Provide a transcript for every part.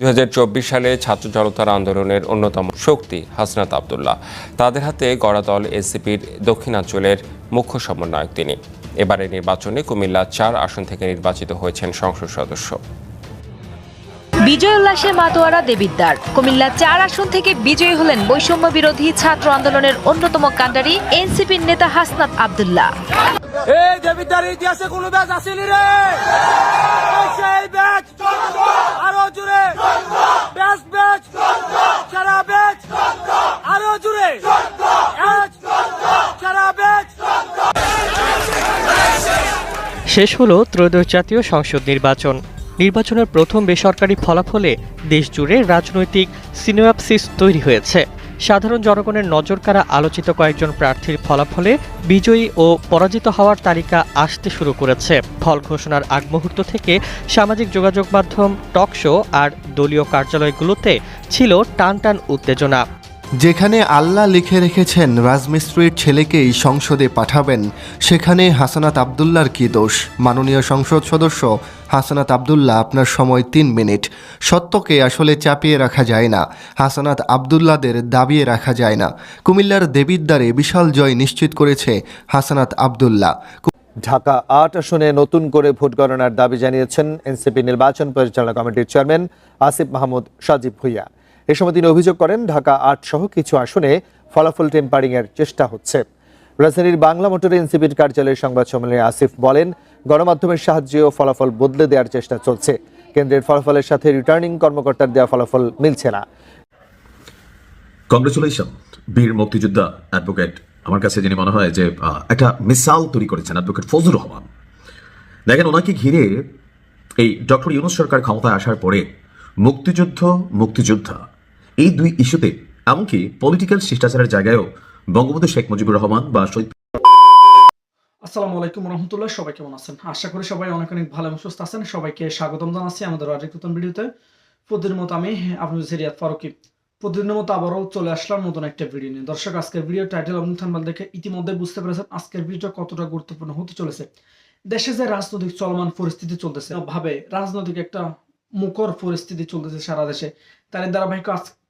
দু হাজার চব্বিশ সালে ছাত্র জনতার আন্দোলনের অন্যতম শক্তি হাসনাত আবদুল্লাহ। তাদের হাতে গড়া দল এসিপির দক্ষিণাঞ্চলের মুখ্য সমন্বয়ক তিনি। এবারের নির্বাচনে কুমিল্লা চার আসন থেকে নির্বাচিত হয়েছেন সংসদ সদস্য। বিজয় উল্লাসে মাতোয়ারা দেবিদ্বার। কুমিল্লা চার আসন থেকে বিজয়ী হলেন বৈষম্য বিরোধী ছাত্র আন্দোলনের অন্যতম কাণ্ডারি এনসিপির নেতা হাসনাত আবদুল্লাহ। এই দেবিদ্বার ইতিহাসে কোনো ব্যাচ আসেনি রে। সেই ব্যাচ। আরও জুড়ে ব্যাচ ব্যাচ। সারা ব্যাচ। আরও জুড়ে ব্যাচ, শেষ হলো ত্রয়োদশ জাতীয় সংসদ নির্বাচন। নির্বাচনের প্রথম বেসরকারি ফলাফলে দেশজুড়ে রাজনৈতিক সিনোয়াপসিস তৈরি হয়েছে। সাধারণ জনগণের নজরকাড়া আলোচিত কয়েকজন প্রার্থীর ফলাফলে বিজয়ী ও পরাজিত হওয়ার তালিকা আসতে শুরু করেছে। ফল ঘোষণার আগ মুহূর্ত থেকে সামাজিক যোগাযোগ মাধ্যম, টক শো আর দলীয় কার্যালয়গুলোতে ছিল টান টান উত্তেজনা। যেখানে আল্লাহ লিখে রেখেছেন, রাজমিস্ত্রির ছেলেকেই সংসদে পাঠাবেন, সেখানে হাসানাত আবদুল্লার কি দোষ? মাননীয় সংসদ সদস্য হাসানাত আবদুল্লাহ আপনার সময় তিন মিনিট। সত্যকে আসলে চাপিয়ে রাখা যায় না। হাসানাত আবদুল্লাদের দাবিয়ে রাখা যায় না। কুমিল্লার দেবিদ্বারে বিশাল জয় নিশ্চিত করেছে হাসানাত আবদুল্লাহ। ঢাকা আট আসনে নতুন করে ভোট গণনার দাবি জানিয়েছেন এনসিপি নির্বাচন পরিচালনা কমিটির চেয়ারম্যান আসিফ মাহমুদ সাজিব ভুইয়া। এ সময় তিনি অভিযোগ করেন, ঢাকা আট সহ কিছু আসনে ফলাফল টেম্পারিং এর চেষ্টা হচ্ছে। রাজধানীর বাংলা মোটরে এনসিপির কার্যালয়ের সংবাদ সম্মেলনে আসিফ বলেন, গণমাধ্যমের সাহায্যেও ফলাফল বদলে দেওয়ার চেষ্টা চলছে। কেন্দ্রের ফলাফলের সাথে রিটার্নিং কর্মকর্তার দেওয়া ফলাফল মিলছে না। কংগ্রেচুলেশন বীর মুক্তিযোদ্ধা অ্যাডভোকেট আমার কাছে যিনি মনে হয় যে একটা মিসাল তৈরি করেছেন অ্যাডভোকেট ফজলুর রহমান। দেখেন, ওনাকে ঘিরে এই ডক্টর ইউনুস সরকার ক্ষমতায় আসার পরে মুক্তিযুদ্ধ, মুক্তিযোদ্ধা, এই দুই ইস্যুতে এমনকি পলিটিক্যাল শিষ্টাচারের জায়গায়ও বঙ্গবন্ধু শেখ মুজিবুর রহমান বা শহীদ আসসালামু আলাইকুম রহমতুল্লাহ, সবাই কেমন আছেন? আশা করি সবাই অনেক অনেক ভালো এবং সুস্থ আছেন। সবাইকে স্বাগতম জানাচ্ছি আমাদের আরেক নতুন ভিডিওতে। প্রতিদিনের মতো আমি আপনাদের সিরিয়াত ফারুকি। প্রতিদিনের মতো আবারও চলে আসলাম নতুন একটা ভিডিও নিয়ে। দর্শক, আজকের ভিডিও টাইটেল এবং থাম্বাল দেখে ইতিমধ্যে বুঝতে পেরেছেন আজকের ভিডিওটা কতটা গুরুত্বপূর্ণ হতে চলেছে। দেশে যে রাজনৈতিক চলমান পরিস্থিতি চলতেছে, ভাবে রাজনৈতিক একটা মুখর পরিস্থিতি চলতেছে সারা দেশে। তারই ধারাবাহিক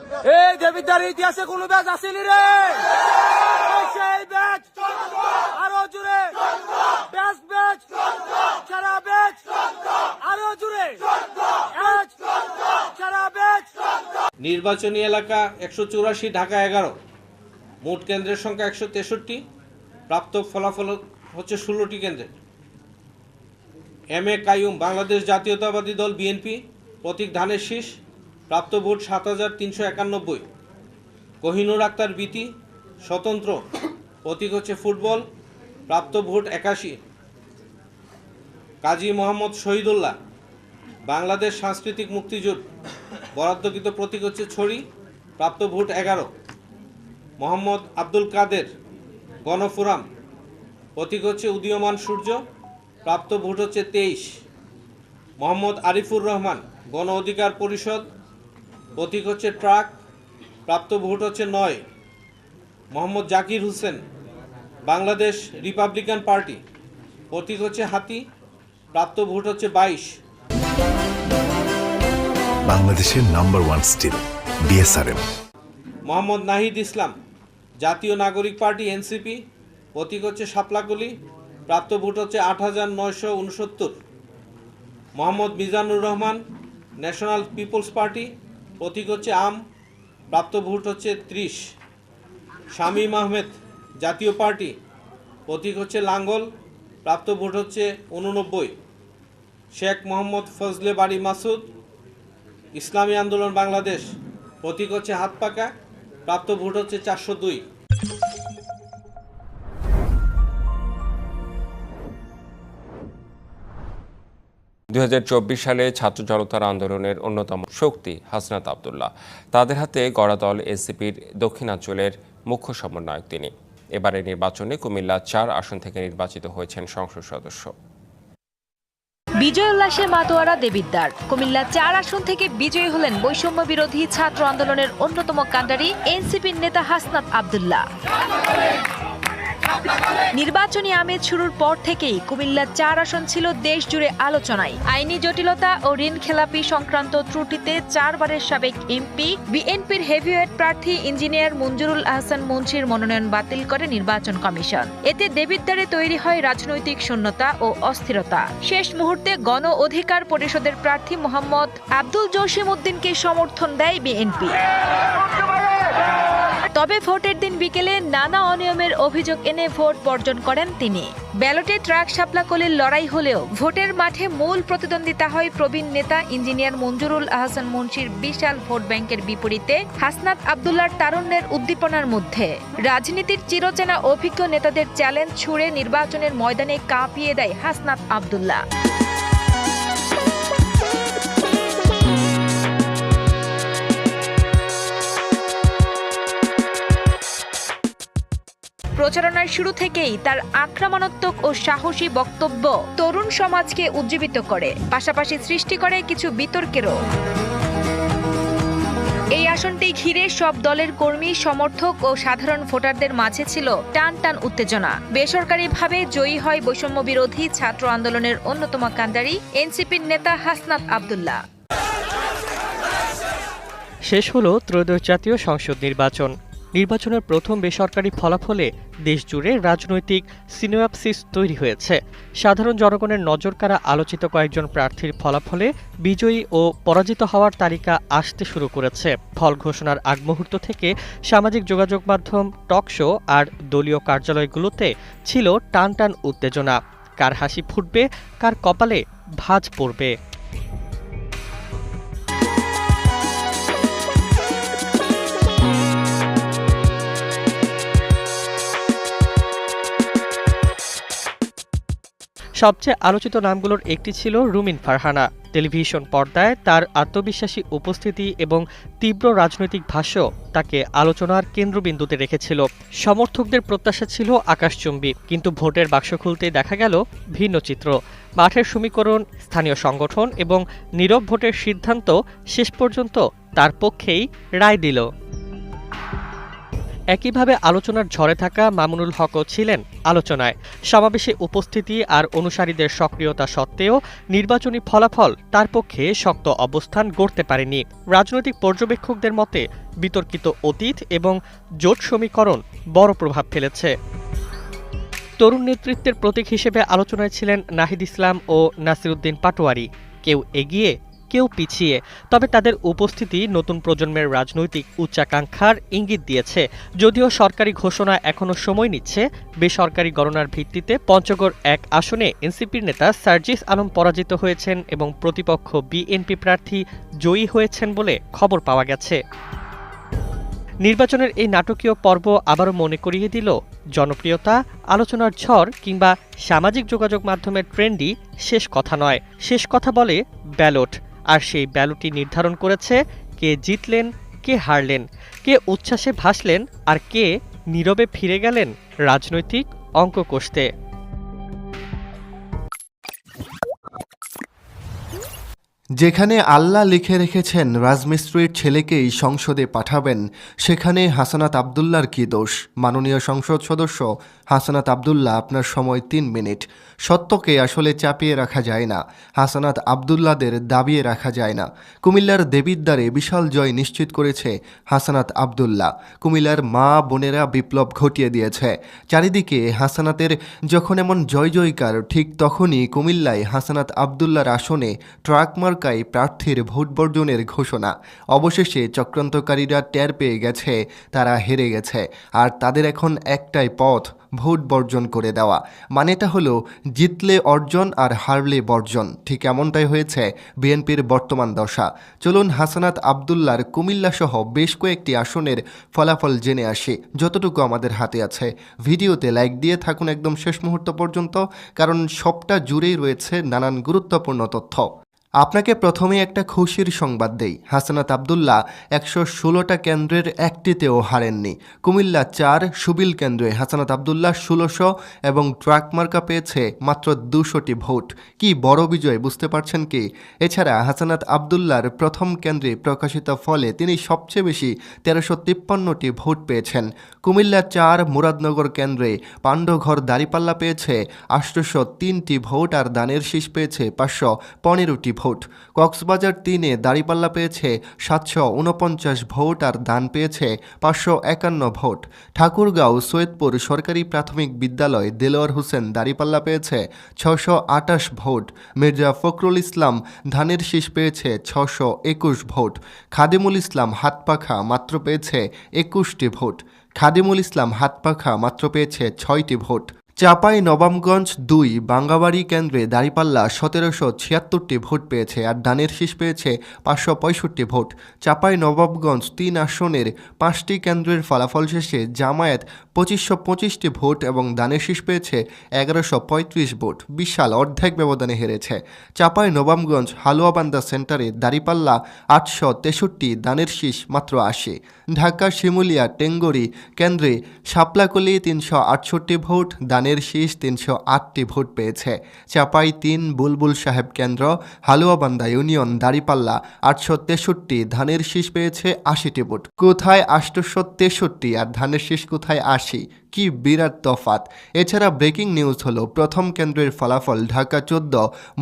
এই দেবিদ্বার ইতিহাসে কোনো ব্যাচ আসেনি রে। সেই ব্যাচ। আরও জুড়ে ব্যাচ ব্যাচ। সারা ব্যাচ। আরও জুড়ে ব্যাচ, নির্বাচনী এলাকা একশো চুরাশি ঢাকা এগারো। মোট কেন্দ্রের সংখ্যা একশো তেষট্টি। প্রাপ্ত ফলাফল হচ্ছে ষোলোটি কেন্দ্রে। এম এ কাইয়ুম বাংলাদেশ জাতীয়তাবাদী দল বিএনপি। প্রতীক ধানের শীষ। প্রাপ্ত ভোট সাত হাজার তিনশো একানব্বই। কোহিনুর আক্তার বিতি স্বতন্ত্র। প্রতীক হচ্ছে ফুটবল, প্রাপ্ত ভোট একাশি। কাজী মোহাম্মদ শহীদুল্লাহ, বাংলাদেশ সাংস্কৃতিক মুক্তিযুদ্ধ। বরাদ্দকৃত প্রতীক হচ্ছে ছড়ি, প্রাপ্ত ভোট এগারো। মোহাম্মদ আব্দুল কাদের, গণফোরাম। প্রতীক হচ্ছে উদীয়মান সূর্য, প্রাপ্ত ভোট হচ্ছে তেইশ। মোহাম্মদ আরিফুর রহমান, গণ অধিকার পরিষদ প্রতীক হচ্ছে ট্রাক প্রাপ্ত ভোট হচ্ছে নয়। Mohammad Zakir Hossain Bangladesh republican party. প্রতীক হচ্ছে হাতি প্রাপ্ত ভোট হচ্ছে বাইশ। বাংলাদেশের number one steel BSRM. Mohammad Nahid Islam Jatiya Nagorik party NCP. প্রতীক হচ্ছে শাপলাকলি প্রাপ্ত ভোট হচ্ছে আট হাজার নয়শো উনসত্তর। Mohammad Mizanur Rahman national people's party. প্রতীক হচ্ছে আম প্রাপ্ত ভোট হচ্ছে ত্রিশ। শামীম আহমেদ, জাতীয় পার্টি। প্রতীক হচ্ছে লাঙ্গল প্রাপ্ত ভোট হচ্ছে উননব্বই শেখ মোহাম্মদ ফজলে বাড়ি মাসুদ, ইসলামী আন্দোলন বাংলাদেশ। প্রতীক হচ্ছে হাত পাকা প্রাপ্ত ভোট হচ্ছে চারশো দুই। দুই হাজার চব্বিশ সালে ছাত্র জনতার আন্দোলনের অন্যতম শক্তি হাসনাত আবদুল্লাহ। তাদের হাতে গড়া দল এসিপির দক্ষিণাঞ্চলের মুখ্য সমন্বয়ক তিনি। এবারের নির্বাচনে কুমিল্লা চার আসন থেকে নির্বাচিত হয়েছেন সংসদ সদস্য। বিজয় উল্লাসে মাতোয়ারা দেবিদ্দার কুমিল্লা চার আসন থেকে বিজয়ী হলেন বৈষম্য বিরোধী ছাত্র আন্দোলনের অন্যতম কাণ্ডারি এনসিপির নেতা হাসনাত আবদুল্লাহ। নির্বাচনী আমেজ শুরুর পর থেকেই কুমিল্লা চার আসন ছিল দেশ জুড়ে আলোচনায়। আইনি জটিলতা ও ঋণ খেলাপি সংক্রান্ত ত্রুটিতে চারবারের সাবেক এমপি, বিএনপির হেভিওয়েট প্রার্থী ইঞ্জিনিয়ার মঞ্জুরুল আহসান মুন্সির মনোনয়ন বাতিল করে নির্বাচন কমিশন। এতে দেবিদ্বারে তৈরি হয় রাজনৈতিক শূন্যতা ও অস্থিরতা। শেষ মুহূর্তে গণ অধিকার পরিষদের প্রার্থী মোহাম্মদ আব্দুল জসিম উদ্দিনকে সমর্থন দেয় বিএনপি। তবে ভোটের দিন বিকেলে নানা অনিয়মের অভিযোগ এনে ভোট বর্জন করেন তিনি। ব্যালটে ট্রাক শাপলাকলির লড়াই হলেও ভোটের মাঠে মূল প্রতিদ্বন্দ্বিতা হয় প্রবীণ নেতা ইঞ্জিনিয়ার মঞ্জুরুল আহসান মুন্সির বিশাল ভোট ব্যাংকের বিপরীতে হাসনাত আবদুল্লার তারুণ্যের উদ্দীপনার মধ্যে। রাজনীতির চিরচেনা অভিজ্ঞ নেতাদের চ্যালেঞ্জ ছুড়ে নির্বাচনের ময়দানে কাঁপিয়ে দেয় হাসনাত আবদুল্লাহ। প্রচারণার শুরু থেকেই তার আক্রমণাত্মক ও সাহসী বক্তব্য তরুণ সমাজকে উজ্জীবিত করে, পাশাপাশি সৃষ্টি করে কিছু বিতর্কেরও। এই আসনটি ঘিরে সব দলের কর্মী, সমর্থক ও সাধারণ ভোটারদের মাঝে ছিল টান টান উত্তেজনা। বেসরকারিভাবে জয়ী হয় বৈষম্য বিরোধী ছাত্র আন্দোলনের অন্যতম কান্ডারি এনসিপির নেতা হাসনাত আবদুল্লাহ। শেষ হলো ত্রয়োদশ জাতীয় সংসদ নির্বাচন। নির্বাচনের প্রথম বেসরকারি ফলাফলে দেশজুড়ে রাজনৈতিক সিনোয়াপসিস তৈরি হয়েছে। সাধারণ জনগণের নজরকাড়া আলোচিত কয়েকজন প্রার্থীর ফলাফলে বিজয়ী ও পরাজিত হওয়ার তালিকা আসতে শুরু করেছে। ফল ঘোষণার আগ মুহূর্ত থেকে সামাজিক যোগাযোগ মাধ্যম, টক শো আর দলীয় কার্যালয়গুলোতে ছিল টান টান উত্তেজনা। কার হাসি ফুটবে, কার কপালে ভাঁজ পড়বে। সবচেয়ে আলোচিত নামগুলোর একটি ছিল রুমিন ফারহানা। টেলিভিশন পর্দায় তার আত্মবিশ্বাসী উপস্থিতি এবং তীব্র রাজনৈতিক ভাষ্য তাকে আলোচনার কেন্দ্রবিন্দুতে রেখেছিল। সমর্থকদের প্রত্যাশা ছিল আকাশচুম্বী, কিন্তু ভোটের বাক্স খুলতে দেখা গেল ভিন্ন চিত্র। মাঠের সমীকরণ, স্থানীয় সংগঠন এবং নীরব ভোটের সিদ্ধান্ত শেষ পর্যন্ত তার পক্ষেই রায় দিল। একইভাবে আলোচনার ঝড়ে থাকা মামুনুল হকও ছিলেন আলোচনায়। সমাবেশে উপস্থিতি আর অনুসারীদের সক্রিয়তা সত্ত্বেও নির্বাচনী ফলাফল তার পক্ষে শক্ত অবস্থান গড়তে পারেনি। রাজনৈতিক পর্যবেক্ষকদের মতে, বিতর্কিত অতীত এবং জোট সমীকরণ বড় প্রভাব ফেলেছে। তরুণ নেতৃত্বের প্রতীক হিসেবে আলোচনায় ছিলেন নাহিদ ইসলাম ও নাসিরুদ্দিন পাটোয়ারি। কেউ এগিয়ে কেউ পিছিয়ে, তবে তাদের উপস্থিতি নতুন প্রজন্মের রাজনৈতিক উচ্চাকাঙ্ক্ষার ইঙ্গিত দিয়েছে। যদিও সরকারি ঘোষণা এখনও সময় নিচ্ছে, বেসরকারি গণনার ভিত্তিতে পঞ্চগড় এক আসনে এনসিপির নেতা সার্জিস আলম পরাজিত হয়েছেন এবং প্রতিপক্ষ বিএনপি প্রার্থী জয়ী হয়েছেন বলে খবর পাওয়া গেছে। নির্বাচনের এই নাটকীয় পর্ব আবারও মনে করিয়ে দিল জনপ্রিয়তা, আলোচনার ঝড় কিংবা সামাজিক যোগাযোগ মাধ্যমের ট্রেন্ডই শেষ কথা নয়। শেষ কথা বলে ব্যালট। আর সেই ব্যালুটি নির্ধারণ করেছে কে জিতলেন, কে হারলেন, কে উচ্ছ্বাসে ভাসলেন আর কে নীরবে ফিরে গেলেন রাজনৈতিক অঙ্ক কষতে যেখানে আল্লাহ লিখে রেখেছেন, রাজমিস্ত্রির ছেলেকেই সংসদে পাঠাবেন, সেখানে হাসানাত আবদুল্লার কী দোষ? মাননীয় সংসদ সদস্য, হাসানাত আবদুল্লাহ, আপনার সময় তিন মিনিট। সত্যকে আসলে চাপিয়ে রাখা যায় না, হাসানাত আবদুল্লাদের দাবিয়ে রাখা যায় না। কুমিল্লার দেবিদ্বারে বিশাল জয় নিশ্চিত করেছে হাসানাত আবদুল্লাহ। কুমিল্লার মা বোনেরা বিপ্লব ঘটিয়ে দিয়েছে। চারিদিকে হাসানাতের যখন এমন জয় জয়কার ঠিক তখনই কুমিল্লায় হাসানাত আবদুল্লার আসনে ট্রাক মার্কায় প্রার্থীর ভোট বর্জনের ঘোষণা। অবশেষে চক্রান্তকারীরা টের পেয়ে গেছে, তারা হেরে গেছে। আর তাদের এখন একটাই পথ, ভোট বর্জন করে দেওয়া। মানেটা হলো, জিতলে অর্জন আর হারলে বর্জন। ঠিক এমনটাই হয়েছে বিএনপির বর্তমান দশা। চলুন হাসানাত আবদুল্লার কুমিল্লা সহ বেশ কয়েকটি আসনের ফলাফল জেনে আসি। যতটুকু আমাদের হাতে আছে। ভিডিওতে লাইক দিয়ে থাকুন একদম শেষ মুহূর্ত পর্যন্ত, কারণ সবটা জুড়েই রয়েছে নানান গুরুত্বপূর্ণ তথ্য। আপনাকে প্রথমে একটা খুশির সংবাদ দেই। হাসানাত আবদুল্লাহ একশো ষোলোটা কেন্দ্রের একটিতেও হারেননি। কুমিল্লা চার সুবিল কেন্দ্রে হাসানাত আবদুল্লাহ ষোলোশো এবং ট্রাক মার্কা পেয়েছে মাত্র দুশোটি ভোট। কি বড় বিজয় বুঝতে পারছেন কি? এছাড়া হাসানাত আবদুল্লাহর প্রথম কেন্দ্রে প্রকাশিত ফলে তিনি সবচেয়ে বেশি তেরোশো তিপ্পান্নটি ভোট পেয়েছেন। কুমিল্লা চার মুরাদনগর কেন্দ্রে পাণ্ডঘর দাঁড়িপাল্লা পেয়েছে আটশোশো তিনটি ভোট আর দানের শীষ পেয়েছে পাঁচশো পনেরোটি ভোট। কক্সবাজার তিনে দাঁড়িপাল্লা পেয়েছে সাতশো উনপঞ্চাশ ভোট আর দান পেয়েছে পাঁচশো একান্ন ভোট। ঠাকুরগাঁও, সৈয়দপুর সরকারি প্রাথমিক বিদ্যালয় দেলোয়ার হোসেন দাঁড়িপাল্লা পেয়েছে ছশো আটাশ ভোট। মির্জা ফখরুল ইসলাম ধানের শীষ পেয়েছে ছশো একুশ ভোট। খাদিমুল ইসলাম হাতপাখা মাত্র পেয়েছে একুশটি ভোট। খাদিমুল ইসলাম হাতপাখা মাত্র পেয়েছে ছয়টি ভোট। চাপাই নবাবগঞ্জ দুই বাঙ্গাবাড়ি কেন্দ্রে দাঁড়িপাল্লা সতেরোশো ছিয়াত্তরটি ভোট পেয়েছে আর দানের শীষ পেয়েছে পাঁচশো পঁয়ষট্টি ভোট। চাপাই নবাবগঞ্জ তিন আসনের পাঁচটি কেন্দ্রের ফলাফল শেষে জামায়াত পঁচিশশো পঁচিশটি ভোট এবং দানের শীষ পেয়েছে এগারোশো পঁয়ত্রিশ ভোট। বিশাল অর্ধেক ব্যবধানে হেরেছে। চাপাই, নবাবগঞ্জ, হালুয়াবান্দা সেন্টারে দাঁড়িপাল্লা আটশো তেষট্টি দানের শীষ মাত্র আশি। ঢাকা, শিমুলিয়া, টেঙ্গরি কেন্দ্রে শাপলাকলি তিনশো আটষট্টি ভোট, দানের শীষ তিনশো আটটি ভোট পেয়েছে। চাপাই তিন, বুলবুল সাহেব কেন্দ্র, হালুয়াবান্দা ইউনিয়ন, দাঁড়িপাল্লা আটশো তেষট্টি ধানের শীষ পেয়েছে আশিটি ভোট। কোথায় আটশোশো তেষট্টি আর ধানের শীষ কোথায় আশি? কি বিরাট তফাত এছাড়া ব্রেকিং নিউজ হলো প্রথম কেন্দ্রের ফলাফল ঢাকা চোদ্দ,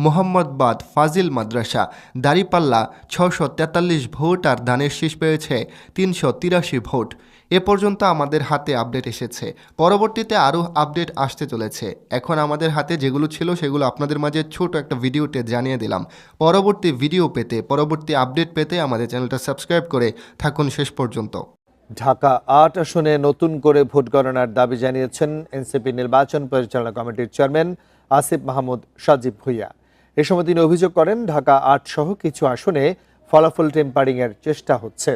মোহাম্মদবাদ ফাজিল মাদ্রাসা। দাঁড়িপাল্লা ছশো তেতাল্লিশ ভোট আর ধানের শীষ পেয়েছে তিনশো তিরাশি ভোট। এ পর্যন্ত আমাদের হাতে আপডেট এসেছে। পরবর্তীতে আরও আপডেট আসতে চলেছে। এখন আমাদের হাতে যেগুলো ছিল সেগুলো আপনাদের মাঝে ছোট একটা ভিডিওতে জানিয়ে দিলাম। পরবর্তী ভিডিও পেতে, পরবর্তী আপডেট পেতে আমাদের চ্যানেলটা সাবস্ক্রাইব করে থাকুন শেষ পর্যন্ত। ঢাকা আট আসনে নতুন করে ভোট গণনার দাবি জানিয়েছেন এনসিপি নির্বাচন পরিচালনা কমিটির চেয়ারম্যান আসিফ মাহমুদ সাজিব ভুইয়া। এ সময় তিনি অভিযোগ করেন, ঢাকা আট সহ কিছু আসনে ফলাফল টেম্পারিং এর চেষ্টা হচ্ছে।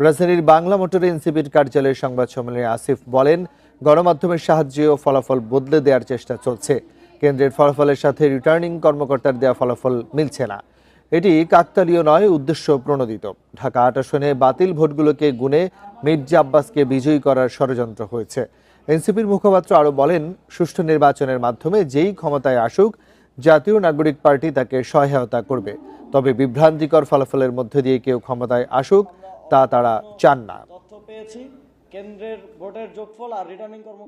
রাজধানীর বাংলা মোটরে এনসিপির কার্যালয়ের সংবাদ সম্মেলনে আসিফ বলেন, গণমাধ্যমের সাহায্যেও ফলাফল বদলে দেওয়ার চেষ্টা চলছে। কেন্দ্রের ফলাফলের সাথে রিটার্নিং কর্মকর্তার দেওয়া ফলাফল মিলছে না। এটি কাকতালীয় নয়, উদ্দেশ্য প্রণোদিত। ঢাকা আট আসনে বাতিল ভোটগুলোকে গুনে মির্জা আব্বাসকে বিজয়ী করার ষড়যন্ত্র হয়েছে। এনসিপির মুখপাত্র আরও বলেন সুষ্ঠু নির্বাচনের মাধ্যমে যেই ক্ষমতায় আসুক জাতীয় নাগরিক পার্টি তাকে সহায়তা করবে। তবে বিভ্রান্তিকর ফলাফলের মধ্যে দিয়ে কেউ ক্ষমতায় আসুক তা তারা চান না। তথ্য পেয়েছি কেন্দ্রের ভোটের যোগফল আর রিটার্নিং কর্ম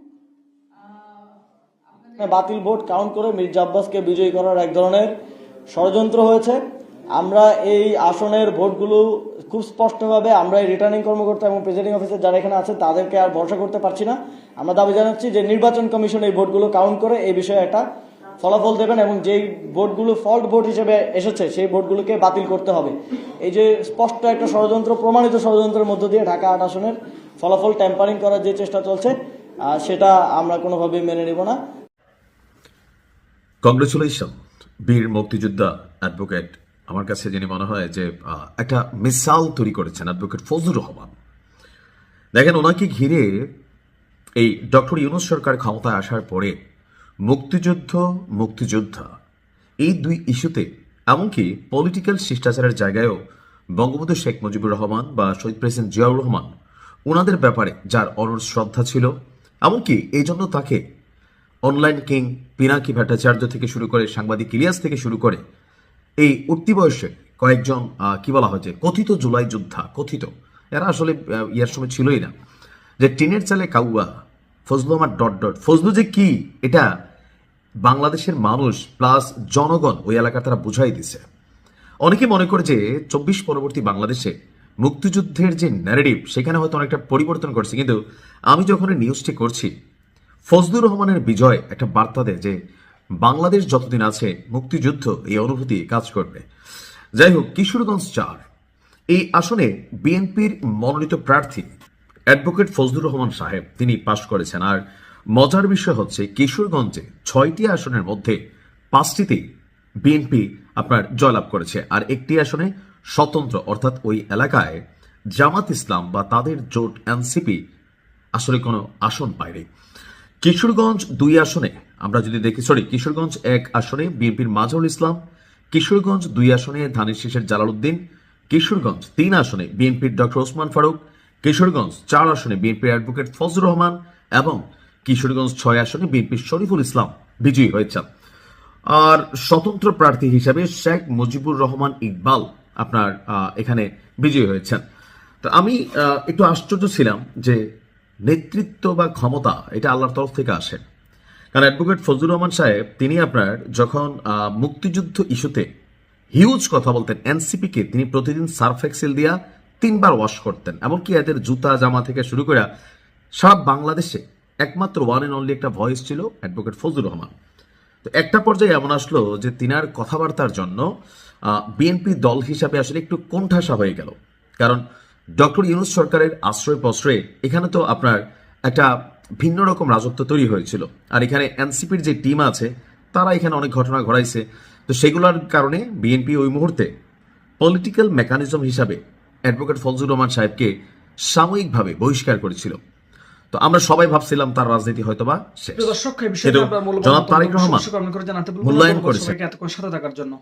বাতিল ভোট কাউন্ট করে মির্জা আব্বাসকে বিজয়ী করার এক ধরনের ষড়যন্ত্র হয়েছে। আমরা এই আসনের ভোটগুলো খুব স্পষ্টভাবে আমরা এই রিটার্নিং কর্মকর্তা এবং প্রেসিডিং অফিসার যারা এখানে আছে, তাদেরকে আর ভরসা করতে পারছি না। আমরা দাবি জানাচ্ছি যে নির্বাচন কমিশন এই ভোটগুলো কাউন্ট করে এই বিষয়ে একটা ফলাফল দেবেন এবং যেই ভোটগুলো ফল্ট ভোট হিসেবে এসেছে, সেই ভোটগুলোকে বাতিল করতে হবে। এই যে স্পষ্ট একটা ষড়যন্ত্র, প্রমাণিত ষড়যন্ত্রের মধ্য দিয়ে ঢাকা আট আসনের ফলাফল ট্যাম্পারিং করার যে চেষ্টা চলছে সেটা আমরা কোনোভাবেই মেনে নেব না। কংগ্রেচুলেশন বীর মুক্তিযোদ্ধা অ্যাডভোকেট আমার কাছে যিনি মনে হয় যে একটা মিসাল তৈরি করেছেন অ্যাডভোকেট ফজলুর রহমান। দেখেন, ওনাকে ঘিরে এই ডক্টর ইউনুস সরকার ক্ষমতায় আসার পরে মুক্তিযুদ্ধ, মুক্তিযোদ্ধা, এই দুই ইস্যুতে, এমনকি পলিটিক্যাল শিষ্টাচারের জায়গায়ও বঙ্গবন্ধু শেখ মুজিবুর রহমান বা শহীদ প্রেসিডেন্ট জিয়াউর রহমান ওনাদের ব্যাপারে যার অনর শ্রদ্ধা ছিল, এমনকি এই জন্য তাকে অনলাইন কিং পিনাকি ভট্টাচার্য থেকে শুরু করে সাংবাদিক ইলিয়াস থেকে শুরু করে এই উঠতি বয়সে কয়েকজন কি বলা হয় কথিত জুলাই যোদ্ধা, কথিত, এরা আসলে ইয়ার সময় ছিলই না, যে টিনের চালে কাউয়া, ফজলু আমার ডট ডট, ফজলু যে কি, এটা বাংলাদেশের মানুষ প্লাস জনগণ ওই এলাকার তারা বুঝাই দিছে। অনেকে মনে করে যে, চব্বিশ পরবর্তী বাংলাদেশে মুক্তিযুদ্ধের যে ন্যারেটিভ সেখানে হয়তো অনেকটা পরিবর্তন করছে, কিন্তু আমি যখন নিউজটি করছি, ফজলুর রহমানের বিজয় একটা বার্তা দেয় যে বাংলাদেশ যতদিন আছে, মুক্তিযুদ্ধ, এই অনুভূতি কাজ করবে। যাই হোক, কিশোরগঞ্জ চার। এই আসনে বিএনপির মনোনীত প্রার্থী অ্যাডভোকেট ফজলুর রহমান সাহেব, তিনি পাশ করেছেন। আর মজার বিষয় হচ্ছে, কিশোরগঞ্জে ছয়টি আসনের মধ্যে পাঁচটিতেই বিএনপি আপনার জয়লাভ করেছে। আর একটি আসনে স্বতন্ত্র, অর্থাৎ ওই এলাকায় জামাত ইসলাম বা তাদের জোট এনসিপি আসলে কোনো আসন পায়নি। কিশোরগঞ্জ দুই আসনে আমরা যদি দেখি সরি কিশোরগঞ্জ এক আসনে বিএনপির মাজুল ইসলাম, কিশোরগঞ্জ দুই আসনে ধানের শীষের জালালউদ্দিন, কিশোরগঞ্জ তিন আসনে বিএনপির ডক্টর ওসমান ফারুক, কিশোরগঞ্জ চার আসনে বিএনপির অ্যাডভোকেট ফজলুর রহমান এবং কিশোরগঞ্জ ছয় আসনে বিএনপির শরীফুল ইসলাম বিজয়ী হয়েছেন। আর স্বতন্ত্র প্রার্থী হিসাবে শেখ মুজিবুর রহমান ইকবাল আপনার এখানে বিজয়ী হয়েছেন। তো আমি একটু আশ্চর্য ছিলাম যে নেতৃত্ব বা ক্ষমতা এটা আল্লাহর তরফ থেকে আসে। কারণ অ্যাডভোকেট ফজলুর রহমান সাহেব, তিনি আপনার যখন মুক্তিযুদ্ধ ইস্যুতে হিউজ কথা বলতেন, এনসিপিকে তিনি প্রতিদিন সার্ফ এক্সেল দিয়া তিনবার ওয়াশ করতেন। এমনকি এদের জুতা জামা থেকে শুরু করে সব বাংলাদেশে একমাত্র ওয়ান এন্ড অনলি একটা ভয়েস ছিল অ্যাডভোকেট ফজলুর রহমান। তো একটা পর্যায়ে এমন আসলো যে তিনার কথাবার্তার জন্য বিএনপি দল হিসাবে আসলে একটু কোণঠাসা হয়ে গেল। কারণ ডক্টর ইউনুস সরকারের আশ্রয় প্রশ্রয়ে এখানে তো আপনার একটা ভিন্ন রকম রাজত্ব তৈরি হয়েছিল। আর এখানে এনসিপির যে টিম আছে তারা এখানে অনেক ঘটনা ঘটাইছে। তো সেগুলোর কারণে বিএনপি ওই মুহূর্তে পলিটিক্যাল মেকানিজম হিসাবে অ্যাডভোকেট ফজলুর রহমান সাহেবকে সাময়িকভাবে বহিষ্কার করেছিল। তো আমরা সবাই ভাবছিলাম তার রাজনীতি হয়তো বা জনাব তারেক রহমান। মূল্যায়ন এতক্ষণ সাথে থাকার জন্য।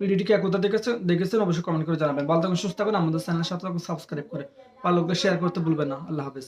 ভিডিওটিকে একতা দেখেছেন দেখেছেন অবশ্যই কমেন্ট করে জানাবেন। ভালো থাকুন সুস্থ থাকুন। আমাদের চ্যানেলের সাথে সাবস্ক্রাইব করে ভালো শেয়ার করতে ভুলবেন না। আল্লাহ হাফেজ।